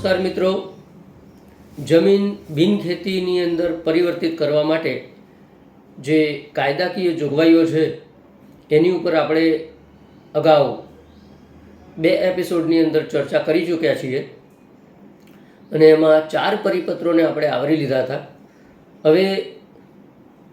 નમસ્કાર મિત્રો. જમીન બિનખેતીની અંદર પરિવર્તિત કરવા માટે જે કાયદાકીય જોગવાઈઓ છે, એની ઉપર આપણે અગાઉ બે એપિસોડની અંદર ચર્ચા કરી ચૂક્યા છીએ. અને એમાં ચાર પરિપત્રોને આપણે આવરી લીધા હતા. હવે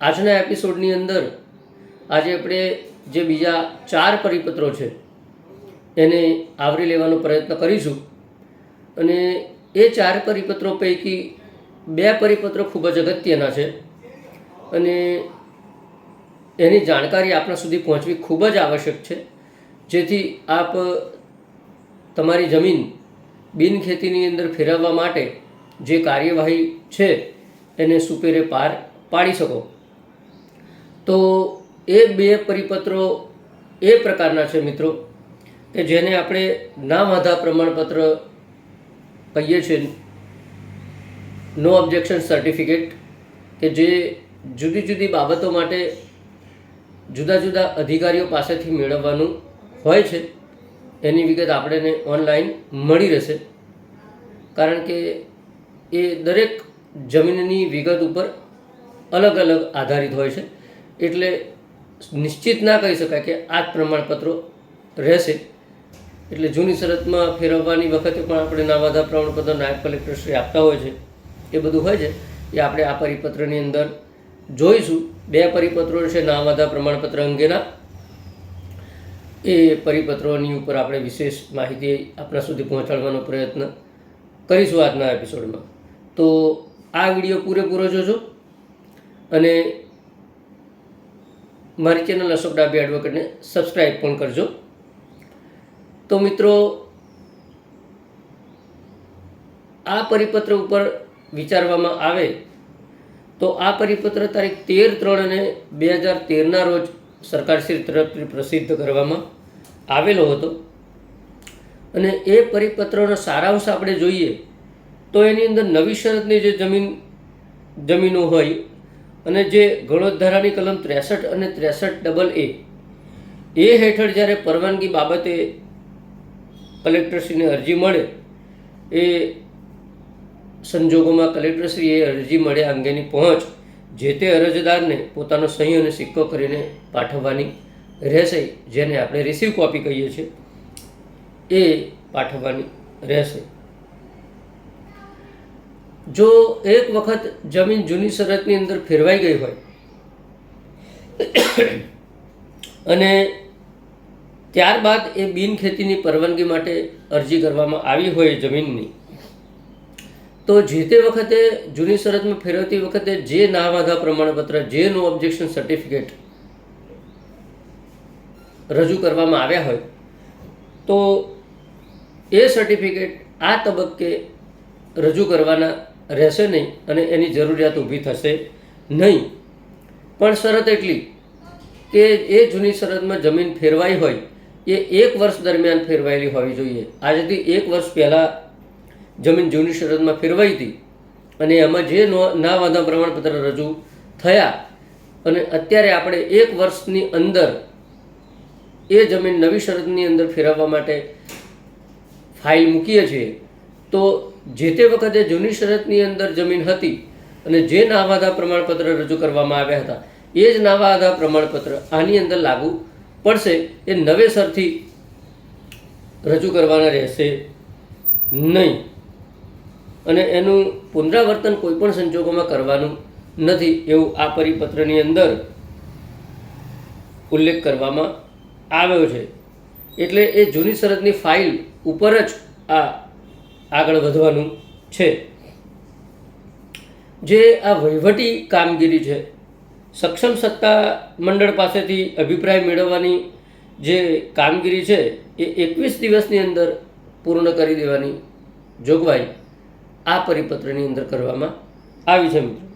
આજના એપિસોડની અંદર આજે આપણે જે બીજા ચાર પરિપત્રો છે, એને આવરી લેવાનો પ્રયત્ન કરીશું. અને એ ચાર પરિપત્રો પૈકી બે પરિપત્રો ખૂબ જ અગત્યના છે. અને એની જાણકારી આપણા સુધી પહોંચવી ખૂબ જ આવશ્યક છે. જેથી આપ તમારી જમીન બિનખેતીની અંદર ફેરવવા માટે જે કાર્યવાહી છે એને સુપેરે પાર પાડી શકો. તો એ બે પરિપત્રો એ પ્રકારના છે મિત્રો કે જેને આપણે ના વાંધા પ્રમાણપત્ર કહીએ છીએ નો ઓબ્જેક્શન સર્ટિફિકેટ કે જે જુદી જુદી બાબતો માટે જુદા જુદા અધિકારીઓ પાસેથી મેળવવાનું હોય છે, એની વિગત આપણને ઓનલાઈન મળી રહેશે. કારણ કે એ દરેક જમીનની વિગત ઉપર અલગ અલગ આધારિત હોય છે, એટલે નિશ્ચિત ના કહી શકાય કે આ જ પ્રમાણપત્રો રહેશે. એટલે જૂની શરતમાં ફેરવવાની વખતે પણ આપણે નાવાધા પ્રમાણપત્ર નાયબ કલેક્ટરશ્રી આપતા હોય છે. એ બધું હોય છે. એ આપણે આ પરિપત્રની અંદર જોઈશું. બે પરિપત્રો છે નાવાધા પ્રમાણપત્ર અંગેના. એ પરિપત્રોની ઉપર આપણે વિશેષ માહિતી આપણા સુધી પહોંચાડવાનો પ્રયત્ન કરીશું આજના એપિસોડમાં. તો આ વીડિયો પૂરેપૂરો જોજો. અને મારી ચેનલ અશોક ડાબી એડવોકેટને સબસ્ક્રાઈબ પણ કરજો. તો મિત્રો, આ પરિપત્ર ઉપર વિચારવામાં આવે તો આ પરિપત્ર તારીખ તેર ત્રણ અને બે હજાર તેરના રોજ સરકારશ્રી તરફથી પ્રસિદ્ધ કરવામાં આવેલો હતો. અને એ પરિપત્રનો સારાંશ આપણે જોઈએ તો એની અંદર નવી શરતની જે જમીન, જમીનો હોય અને જે ગણોદ્ધારાની કલમ ત્રેસઠ અને ત્રેસઠ ડબલ એ એ હેઠળ જ્યારે પરવાનગી બાબતે કલેક્ટરશ્રીને અરજી મળે, એ સંજોગોમાં કલેક્ટરશ્રીએ અરજી મળે અંગેની પહોંચ જે તે અરજદારને પોતાનો સહી અને સિક્કો કરીને પાઠવવાની રહેશે, જેને આપણે રિસીવ કોપી કહીએ છીએ, એ પાઠવવાની રહેશે. જો એક વખત જમીન જૂની શરતની અંદર ફેરવાઈ ગઈ હોય, અને ત્યારબાદ એ બિનખેતીની પરવાનગી માટે અરજી કરવામાં આવી હોય જમીનની. તો જે તે વખતે જૂની શરતમાં ફેરવતી વખતે જે ના વાંધા પ્રમાણપત્ર, જે નો ઓબ્જેક્શન સર્ટિફિકેટ રજૂ કરવામાં આવ્યા હોય, તો એ સર્ટિફિકેટ આ તબક્કે રજૂ કરવાના રહેશે નહીં અને એની જરૂરિયાત ઊભી થશે નહીં. પણ શરત એટલી કે એ જૂની શરતમાં જમીન ફેરવાઈ હોય એ એક વર્ષ દરમિયાન ફેરવાયેલી હોવી જોઈએ. આજથી એક વર્ષ પહેલાં જમીન જૂની શરતમાં ફેરવાઈ હતી અને એમાં જે નો વાંધા પ્રમાણપત્ર રજૂ થયા અને અત્યારે આપણે એક વર્ષની અંદર એ જમીન નવી શરતની અંદર ફેરવવા માટે ફાઇલ મૂકીએ છીએ, તો જે તે વખતે જૂની શરતની અંદર જમીન હતી અને જે નાવાદા પ્રમાણપત્ર રજૂ કરવામાં આવ્યા હતા, એ જ નાવાદા પ્રમાણપત્ર આની અંદર લાગુ પડશે એ નવેસરથી રજૂ કરવાના રહેશે નહીં. અને એનું પુનરાવર્તન કોઈપણ સંજોગોમાં કરવાનું નથી એવું આ પરિપત્રની અંદર ઉલ્લેખ કરવામાં આવ્યો છે. એટલે એ જૂની શરતની ફાઇલ ઉપર જ આ આગળ વધવાનું છે. જે આ વહીવટી કામગીરી છે સક્ષમ સત્તા મંડળ પાસેથી અભિપ્રાય મેળવવાની જે કામગીરી છે, એ એકવીસ દિવસની અંદર પૂર્ણ કરી દેવાની જોગવાઈ આ પરિપત્રની અંદર કરવામાં આવી છે, મિત્રો.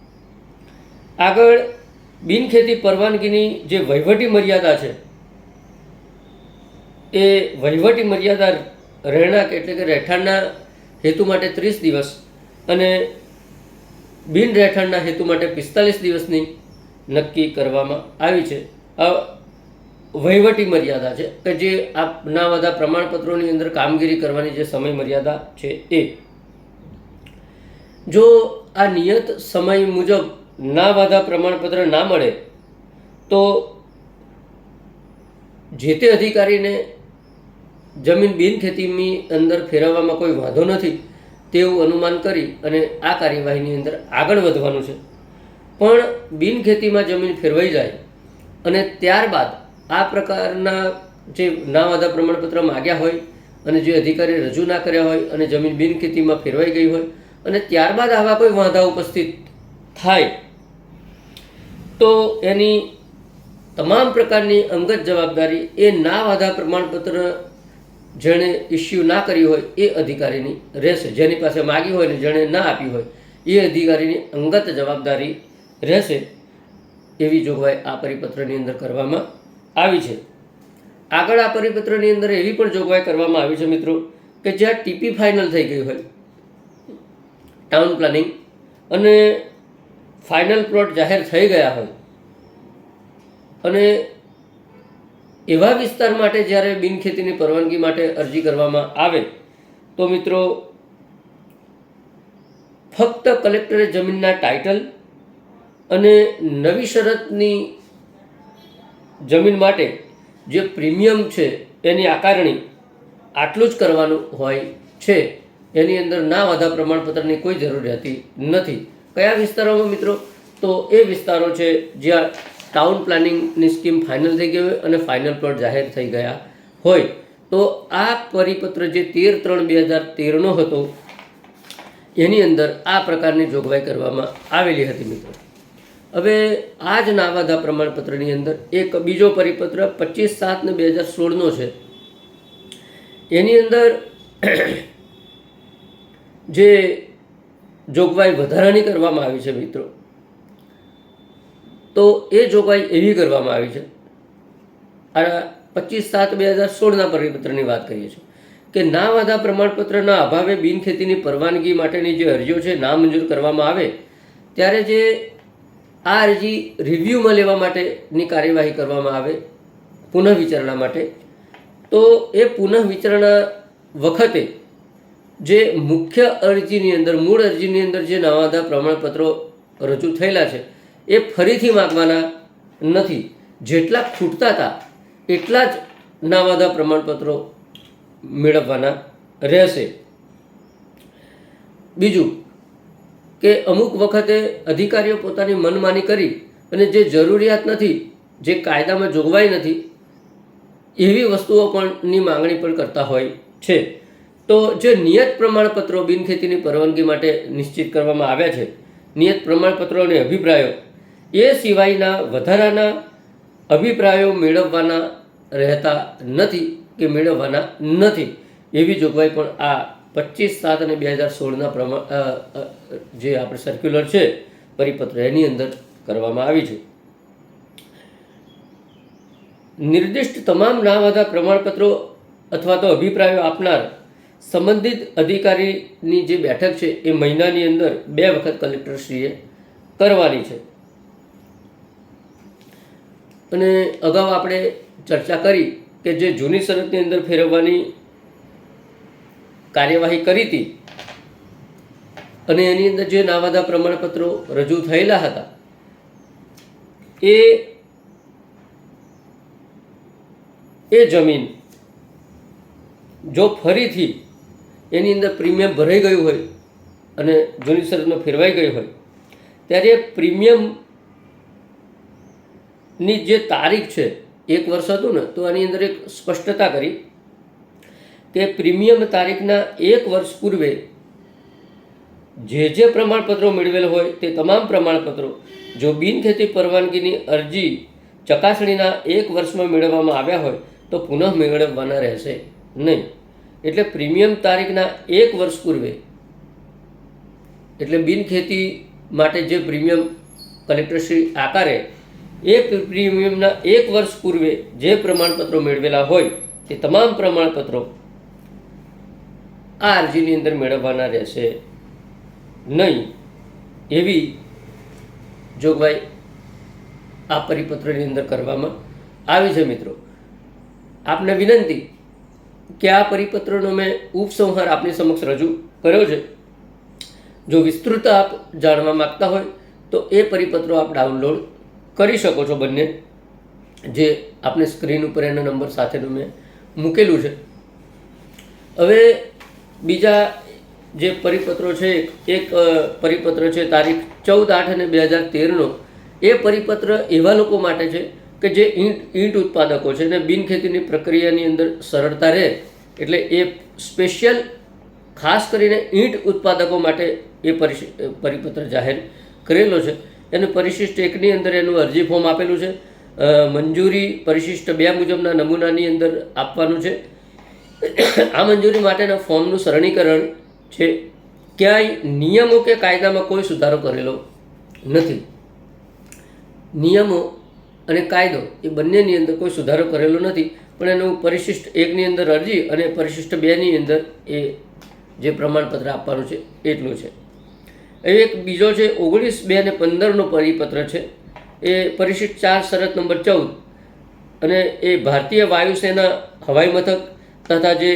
આગળ બિનખેતી પરવાનગીની જે વહીવટી મર્યાદા છે, એ વહીવટી મર્યાદા રહેણાંક એટલે કે રહેઠાણના હેતુ માટે ત્રીસ દિવસ અને બિન રહેઠાણના હેતુ માટે પિસ્તાલીસ દિવસની નક્કી કરવામાં આવી છે. આ વહીવટી મર્યાદા છે કે જે આ ના બધા પ્રમાણપત્રોની અંદર કામગીરી કરવાની જે સમય મર્યાદા છે એ. જો આ નિયત સમય મુજબ ના બધા પ્રમાણપત્ર ના મળે, તો જે તે અધિકારીને જમીન બિનખેતીની અંદર ફેરવવામાં કોઈ વાંધો નથી તેવું અનુમાન કરી અને આ કાર્યવાહીની અંદર આગળ વધવાનું છે. પણ બિનખેતીમાં જમીન ફેરવાઈ જાય અને ત્યારબાદ આ પ્રકારના જે ના વાધા પ્રમાણપત્ર માગ્યા હોય અને જે અધિકારી રજૂ ના કર્યા હોય અને જમીન બિનખેતીમાં ફેરવાઈ ગઈ હોય અને ત્યારબાદ આવા કોઈ વાંધા ઉપસ્થિત થાય, તો એની તમામ પ્રકારની અંગત જવાબદારી એ ના વાધા પ્રમાણપત્ર જેણે ઇસ્યુ ના કર્યું હોય એ અધિકારીની રહેશે. જેની પાસે માગી હોય ને જેણે ના આપી હોય એ અધિકારીની અંગત જવાબદારી રહેશે એવી જોગવાઈ આ પરિપત્રની અંદર કરવામાં આવી છે. આગળ આ પરિપત્રની અંદર એવી પણ જોગવાઈ કરવામાં આવી છે મિત્રો કે જ્યાં ટીપી ફાઇનલ થઈ ગઈ હોય. ટાઉન પ્લાનિંગ અને ફાઇનલ પ્લોટ જાહેર થઈ ગયા હોય. અને એવા વિસ્તાર માટે જ્યારે બિનખેતીની પરવાનગી માટે અરજી કરવામાં આવે, તો મિત્રો ફક્ત કલેક્ટરે જમીનના ટાઇટલ અને નવી શરતની જમીન માટે જે પ્રીમિયમ છે એની આકારણી આટલું જ કરવાનું હોય છે, એની અંદર ના વાધા પ્રમાણપત્રની કોઈ જરૂર રહેતી નથી. કયા વિસ્તારોમાં મિત્રો? તો એ વિસ્તારો છે જ્યાં ટાઉન પ્લાનિંગની સ્કીમ ફાઇનલ થઈ ગઈ હોય અને ફાઇનલ પ્લોટ જાહેર થઈ ગયા હોય. તો આ પરિપત્ર જે તેર ત્રણ બે હજાર તેરનો હતો, એની અંદર આ પ્રકારની જોગવાઈ કરવામાં આવેલી હતી મિત્રો. હવે આ જ નાવાદા પ્રમાણપત્રની અંદર એક બીજો પરિપત્ર પચીસ સાત ને બે હજાર સોળનો છે. એની અંદર જે જોગવાઈ વધારાની કરવામાં આવી છે મિત્રો. તો એ જોગવાઈ એવી કરવામાં આવી છે. આ પચીસ સાત બે હજાર સોળના પરિપત્રની વાત કરીએ છીએ. કે ના વાધા પ્રમાણપત્રના અભાવે બિનખેતીની પરવાનગી માટેની જે અરજીઓ છે, નામંજૂર કરવામાં આવે, ત્યારે જે આ અરજી રિવ્યૂમાં લેવા માટેની કાર્યવાહી કરવામાં આવે પુનઃ વિચારણા માટે. તો એ પુનઃ વિચારણા વખતે જે મુખ્ય અરજીની અંદર, મૂળ અરજીની અંદર જે નવાદા પ્રમાણપત્રો રજૂ થયેલા છે, એ ફરીથી માગવાના નથી. જેટલા ખૂટતા હતા, એટલા જ નાવાદા પ્રમાણપત્રો મેળવવાના રહેશે. બીજું કે અમુક વખતે અધિકારીઓ પોતાની મનમાની કરી અને જે જરૂરિયાત નથી, જે કાયદામાં જોગવાઈ નથી, એવી વસ્તુઓ પણની માંગણી પણ કરતા હોય છે. તો જે નિયત પ્રમાણપત્રો બિનખેતીની પરવાનગી માટે નિશ્ચિત કરવામાં આવ્યા છે, નિયત પ્રમાણપત્રો અને અભિપ્રાયો, એ સિવાયના વધારાના અભિપ્રાયો મેળવવાના રહેતા નથી કે મેળવવાના નથી, એવી જોગવાઈ પણ આ પચીસ સાત અને બે હજાર સોળના પ્રમાણ જે આપણે સર્ક્યુલર છે, પરિપત્ર એની અંદર કરવામાં આવી છે. નિર્દિષ્ટ તમામ નાવાદા પ્રમાણપત્રો અથવા તો અભિપ્રાયો આપનાર સંબંધિત અધિકારીની જે બેઠક છે, એ મહિનાની અંદર બે વખત કલેક્ટરશ્રીએ કરવાની છે. અને અગાઉ આપણે ચર્ચા કરી કે જે જૂની શરતની અંદર ફેરવવાની કાર્યવાહી કરી હતી. અને એની અંદર જે નાવાદા પ્રમાણપત્રો રજૂ થયેલા હતા, એ એ જમીન જો ફરીથી એની અંદર પ્રીમિયમ ભરાઈ ગયું હોય અને જૂની શરતમાં ફેરવાઈ ગયું હોય, ત્યારે પ્રીમિયમની જે તારીખ છે, એક વર્ષ હતું ને, તો આની અંદર એક સ્પષ્ટતા કરી કે પ્રીમિયમ તારીખના એક વર્ષ પૂર્વે જે જે પ્રમાણપત્રો મેળવેલ હોય તે તમામ પ્રમાણપત્રો, જો બિનખેતી પરવાનગીની અરજી ચકાસણીના એક વર્ષમાં મેળવવામાં આવ્યા હોય, તો પુનઃ મેળવવાના રહેશે નહીં. એટલે પ્રીમિયમ તારીખના એક વર્ષ પૂર્વે. એટલે બિનખેતી માટે જે પ્રીમિયમ કલેક્ટરશ્રી આકારે એ પ્રીમિયમના એક વર્ષ પૂર્વે જે પ્રમાણપત્રો મેળવેલા હોય, તે તમામ પ્રમાણપત્રો આ અરજીની અંદર મેળવવાના રહેશે નહીં એવી જોગવાઈ આ પરિપત્રની અંદર કરવામાં આવી છે મિત્રો. આપને વિનંતી કે આ પરિપત્રનો મેં ઉપસંહાર આપની સમક્ષ રજૂ કર્યો છે. જો વિસ્તૃત આપ જાણવા માગતા હોય તો એ પરિપત્રો આપ ડાઉનલોડ કરી શકો છો બંને, જે આપને સ્ક્રીન ઉપર એના નંબર સાથેનું મેં મૂકેલું છે. હવે બીજા જે પરિપત્રો છે, એક પરિપત્ર છે તારીખ ચૌદ આઠ અને બે હજાર તેરનો, એ પરિપત્ર એવા લોકો માટે છે કે જે ઈંટ ઈંટ ઉત્પાદકો છે અને બિનખેતીની પ્રક્રિયાની અંદર સરળતા રહે. એટલે એ સ્પેશિયલ ખાસ કરીને ઈંટ ઉત્પાદકો માટે એ પરિપત્ર જાહેર કરેલો છે. એને પરિશિષ્ટ એકની અંદર એનું અરજી ફોર્મ આપેલું છે. મંજૂરી પરિશિષ્ટ બે મુજબના નમૂનાની અંદર આપવાનું છે. આ મંજૂરી માટેના ફોર્મનું સરળીકરણ છે. ક્યાંય નિયમો કે કાયદામાં કોઈ સુધારો કરેલો નથી. નિયમો અને કાયદો એ બંનેની અંદર કોઈ સુધારો કરેલો નથી. પણ એનું પરિશિષ્ટ એકની અંદર અરજી અને પરિશિષ્ટ બેની અંદર એ જે પ્રમાણપત્ર આપવાનું છે એટલું છે. હવે એક બીજો છે, ઓગણીસ બે અને પંદરનો પરિપત્ર છે. એ પરિશિષ્ટ ચાર શરત નંબર ચૌદ અને એ ભારતીય વાયુસેના હવાઈ મથક તથા જે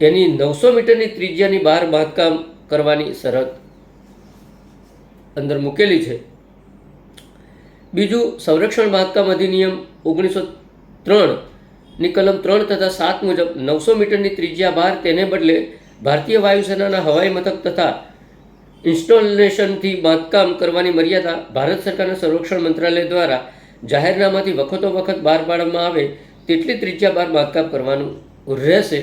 એની નવસો મીટરની ત્રિજ્યાની બહાર બાંધકામ કરવાની શરત અંદર મૂકેલી છે. બીજું સંરક્ષણ બાંધકામ અધિનિયમ ઓગણીસો ત્રણની કલમ ત્રણ તથા સાત મુજબ નવસો મીટરની ત્રિજ્યા બહાર તેને બદલે ભારતીય વાયુસેનાના હવાઈ મથક તથા ઇન્સ્ટોલેશનથી બાંધકામ કરવાની મર્યાદા ભારત સરકારના સંરક્ષણ મંત્રાલય દ્વારા જાહેરનામાથી વખતો વખત બહાર પાડવામાં આવે તેટલી ત્રિજ્યા બહાર બાંધકામ કરવાનું રહેશે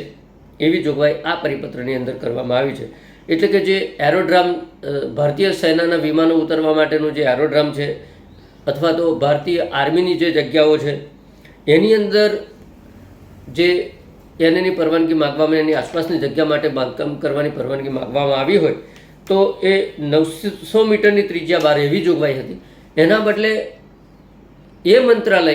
એવી જોગવાઈ આ પરિપત્રની અંદર કરવામાં આવી છે. એટલે કે જે એરોડ્રામ ભારતીય સેનાના વિમાનો ઉતરવા માટેનું જે એરોડ્રામ છે, અથવા તો ભારતીય આર્મીની જે જગ્યાઓ છે, એની અંદર જે એની પરવાનગી માગવામાં, એની આસપાસની જગ્યા માટે બાંધકામ કરવાની પરવાનગી માગવામાં આવી હોય, તો એ નવસો મીટરની ત્રિજ્યા બહાર એવી જોગવાઈ હતી. એના બદલે એ મંત્રાલય,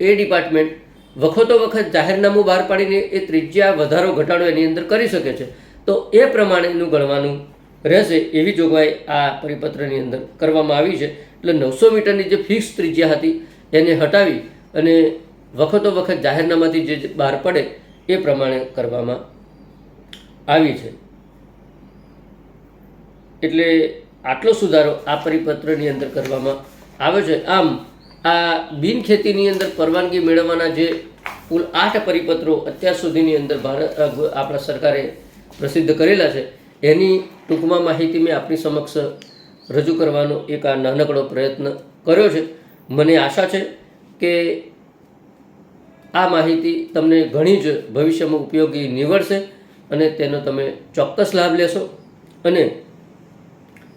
એ ડિપાર્ટમેન્ટ વખતો વખત જાહેરનામું બહાર પાડીને એ ત્રિજ્યા વધારો ઘટાડો એની અંદર કરી શકે છે. તો એ પ્રમાણેનું ગણવાનું રહેશે એવી જોગવાઈ આ પરિપત્રની અંદર કરવામાં આવી છે. એટલે નવસો મીટરની જે ફિક્સ ત્રિજ્યા હતી એને હટાવી અને વખતો વખત જાહેરનામાથી જે બહાર પડે એ પ્રમાણે કરવામાં આવી છે. એટલે આટલો સુધારો આ પરિપત્રની અંદર કરવામાં આવે છે. આમ આ બિનખેતીની અંદર પરવાનગી મેળવવાના જે કુલ આઠ પરિપત્રો અત્યાર સુધીની અંદર ભારત આપણા સરકારે પ્રસિદ્ધ કરેલા છે. એની ટૂંકમાં માહિતી મેં આપની સમક્ષ રજૂ કરવાનો એક આ નાનકડો પ્રયત્ન કર્યો છે. મને આશા છે કે આ માહિતી તમને ઘણી જ ભવિષ્યમાં ઉપયોગી નીવડશે અને તેનો તમે ચોક્કસ લાભ લેશો. અને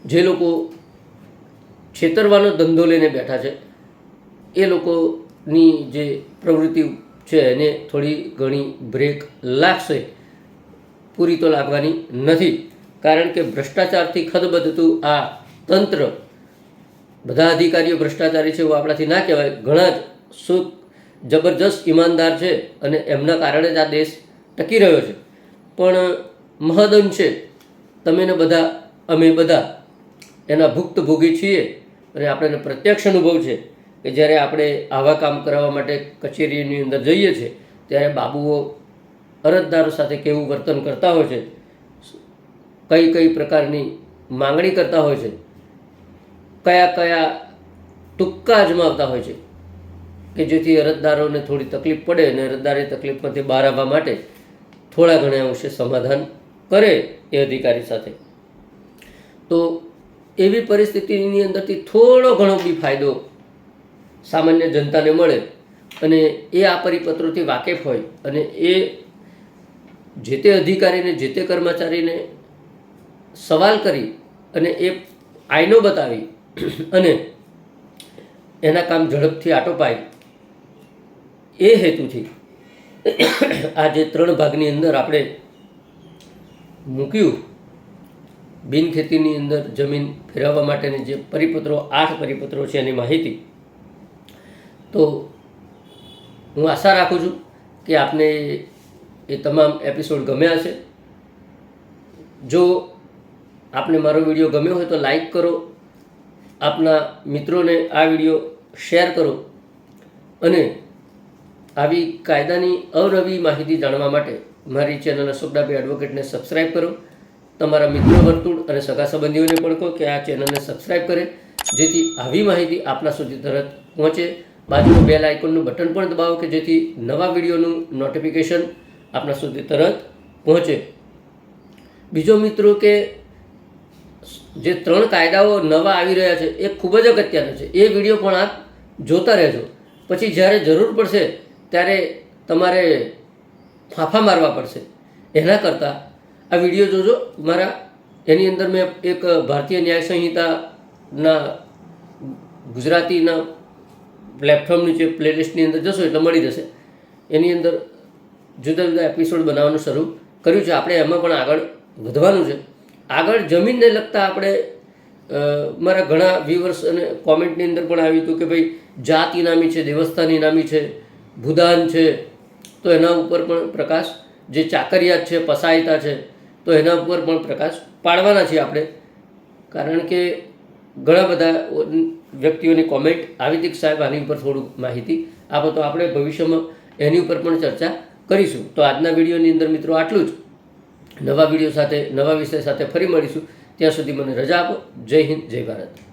જે લોકો છેતરવાનો ધંધો લઈને બેઠા છે એ લોકોની જે પ્રવૃત્તિ છે એને થોડી ઘણી બ્રેક લાગશે. પૂરી તો લાગવાની નથી. કારણ કે ભ્રષ્ટાચારથી ખદબદતું આ તંત્ર, બધા અધિકારીઓ ભ્રષ્ટાચારી છે એવું આપણાથી ના કહેવાય. ઘણા જ સુખ, જબરજસ્ત ઈમાનદાર છે અને એમના કારણે જ આ દેશ ટકી રહ્યો છે. પણ મહદઅંશે તમે ને બધા, અમે બધા એના ભુક્તભોગી છીએ અને આપણને પ્રત્યક્ષ અનુભવ છે. કે જ્યારે આપણે આવા કામ કરાવવા માટે કચેરીની અંદર જઈએ છીએ, ત્યારે બાબુઓ અરજદારો સાથે કેવું વર્તન કરતા હોય છે, કઈ કઈ પ્રકારની માંગણી કરતા હોય છે, કયા કયા ટૂંકા અજમાવતા હોય છે, કે જેથી અરજદારોને થોડી તકલીફ પડે અને અરજદારે તકલીફમાંથી બહાર આવવા માટે થોડા ઘણા અંશે સમાધાન કરે એ અધિકારી સાથે. તો એવી પરિસ્થિતિની અંદરથી થોડો ઘણો બી ફાયદો સામાન્ય જનતાને મળે અને એ આ પરિપત્રોથી વાકેફ હોય અને એ જે તે અધિકારીને, જે તે કર્મચારીને સવાલ કરી અને એ આઈનો બતાવી અને એના કામ ઝડપથી આટોપાય એ હેતુથી આ જે ત્રણ ભાગની અંદર આપણે મૂક્યું, બિનખેતીની અંદર જમીન ફેરવવા માટેની જે પરિપત્રો, આઠ પરિપત્રો છે એની માહિતી. તો હું આશા રાખું છું કે આપને એ તમામ એપિસોડ ગમ્યા હશે. જો આપને મારો વીડિયો ગમ્યો હોય તો લાઈક કરો. આપના મિત્રોને આ વીડિયો શેર કરો. અને આવી કાયદાની અવનવી માહિતી જાણવા માટે મારી ચેનલ અશોક ડાબી એડવોકેટને સબસ્ક્રાઈબ કરો. તમારા મિત્રો વર્તુળ અને સગા સંબંધીઓને પણ કહો કે આ ચેનલને સબસ્ક્રાઈબ કરે, જેથી આવી માહિતી આપના સુધી તરત પહોંચે. બાજુનું બેલ આઇકોનનું બટન પણ દબાવો કે જેથી નવા વિડીયોનું નોટિફિકેશન આપણા સુધી તરત પહોંચે. બીજો મિત્રો કે જે ત્રણ કાયદાઓ નવા આવી રહ્યા છે, એ ખૂબ જ અગત્યના છે. એ વીડિયો પણ આપ જોતા રહેજો. પછી જ્યારે જરૂર પડશે, ત્યારે તમારે ફાંફા મારવા પડશે. એના કરતાં આ વીડિયો જોજો. મારા, એની અંદર મેં એક ભારતીય ન્યાય સંહિતાના ગુજરાતીના પ્લેટફોર્મ જે પ્લેલિસ્ટની અંદર જશો એટલે મળી જશે. એની અંદર જુદા જુદા એપિસોડ બનાવવાનું શરૂ કર્યું છે. આપણે એમાં પણ આગળ વધવાનું છે. આગળ જમીનને લગતા આપણે મારા ઘણા વ્યુઅર્સ અને કોમેન્ટની અંદર પણ આવ્યું હતું કે ભાઈ, જાત ઇનામી છે, દેવસ્થાન ઇનામી છે, ભૂદાન છે, તો એના ઉપર પણ પ્રકાશ, જે ચાકરિયાત છે, પસાયતા છે, તો એના ઉપર પણ પ્રકાશ પાડવાના છીએ આપણે. કારણ કે ઘણા બધા વ્યક્તિઓની કોમેન્ટ આવી હતી સાહેબ આની ઉપર થોડુંક માહિતી આપો તો આપણે ભવિષ્યમાં એની ઉપર પણ ચર્ચા કરીશું. તો આજના વિડીયોની અંદર મિત્રો આટલું જ. નવા વીડિયો સાથે, નવા વિષય સાથે ફરી મળીશું. ત્યાં સુધી મને રજા આપો. જય હિન્દ, જય ભારત.